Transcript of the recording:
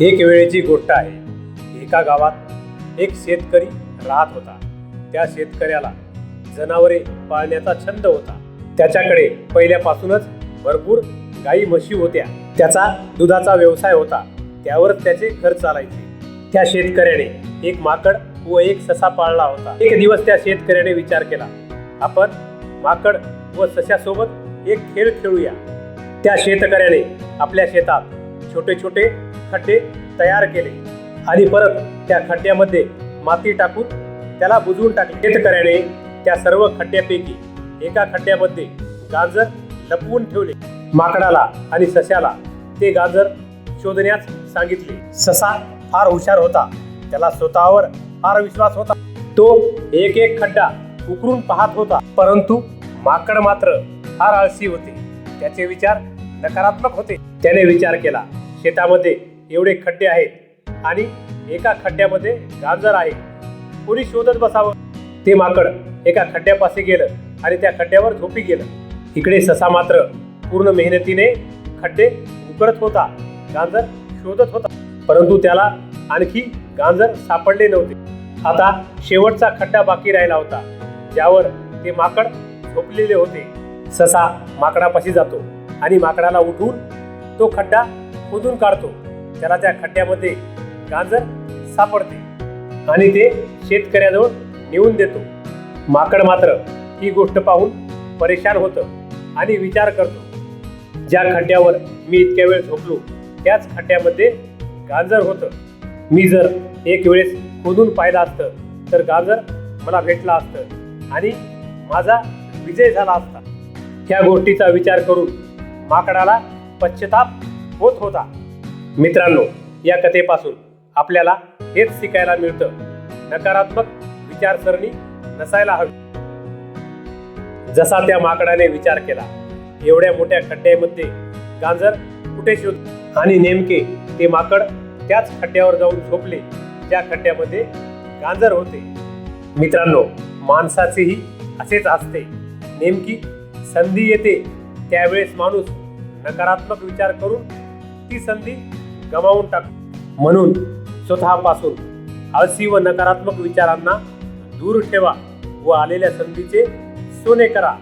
एक वेळेची गोष्ट आहे. एका गावात एक शेतकरी राहत होता. त्या शेतकऱ्याला जनावरे पाळण्याचा छंद होता. त्याच्याकडे पहिल्यापासूनच भरपूर गाई म्हशी होत्या. त्याचा दुधाचा व्यवसाय होता. त्यावरच त्याचे घर चालायचे. त्या शेतकऱ्याने एक माकड व एक ससा पाळला होता. एक दिवस त्या शेतकऱ्याने विचार केला आपण माकड व सशासोबत एक खेळ खेळूया. त्या शेतकऱ्याने आपल्या शेतात छोटे छोटे खड्डे तयार केले आणि परत त्या खड्ड्यामध्ये माती टाकून त्याला बुजवून टाकले. शेतकऱ्याने त्या सर्व खड्ड्यापैकी एका खड्ड्यामध्ये गाजर लपवून ठेवले. माकडाला आणि सशाला ते गाजर शोधण्यास सांगितले. ससा फार हुशार होता. त्याला स्वतःवर फार विश्वास होता. तो एक एक खड्डा उकरून पाहत होता. परंतु माकड मात्र फार आळशी होते. त्याचे विचार नकारात्मक होते. त्याने विचार केला. शेतामध्ये एवढे खड्डे आहेत आणि एका खड्ड्यामध्ये गाजर आहे. कोणी शोधत बसावं? ते माकड एका खड्ड्यापाशी गेलं आणि त्या खड्ड्यावर झोपी गेलं. इकडे ससा मात्र पूर्ण मेहनतीने खड्डे उकरत होता. गांजर शोधत होता. परंतु त्याला आणखी गांजर सापडले नव्हते. आता शेवटचा खड्डा बाकी राहिला होता ज्यावर ते माकड झोपलेले होते. ससा माकडापाशी जातो आणि माकडाला उठून तो खड्डा खोदून काढतो. त्याला त्या खड्ड्यामध्ये गांजर सापडते आणि ते शेतकऱ्याजवळ नेऊन देतो. माकड मात्र ही गोष्ट पाहून परेशान होतं आणि विचार करतो ज्या खड्ड्यावर मी इतक्या वेळ झोपलो त्याच खड्ड्यामध्ये गाजर होतं. मी जर एक वेळेस खोदून पाहिलं असतं तर गाजर मला भेटला असतं आणि माझा विजय झाला असता. ह्या गोष्टीचा विचार करून माकडाला पश्चाताप होत होता. मित्रांनो या कथेपासून आपल्याला हेच शिकायला मिळतं. नकारात्मक विचारसरणी नसायला हवी. जसा त्या माकडाने विचार केला एवढ्या मोठ्या खड्ड्यामध्ये गांजर कुठे शोध? आणि नेमके ते माकड त्याच खड्ड्यावर जाऊन झोपले ज्या खड्ड्यामध्ये गांजर होते. मित्रांनो माणसाचेही असेच असते. नेमकी संधी येते त्यावेळेस माणूस नकारात्मक विचार करून ती संधी गमावून टाक. म्हणून स्वतःपासून आळसी व नकारात्मक विचारांना दूर ठेवा व आलेल्या संधीचे सोने करा.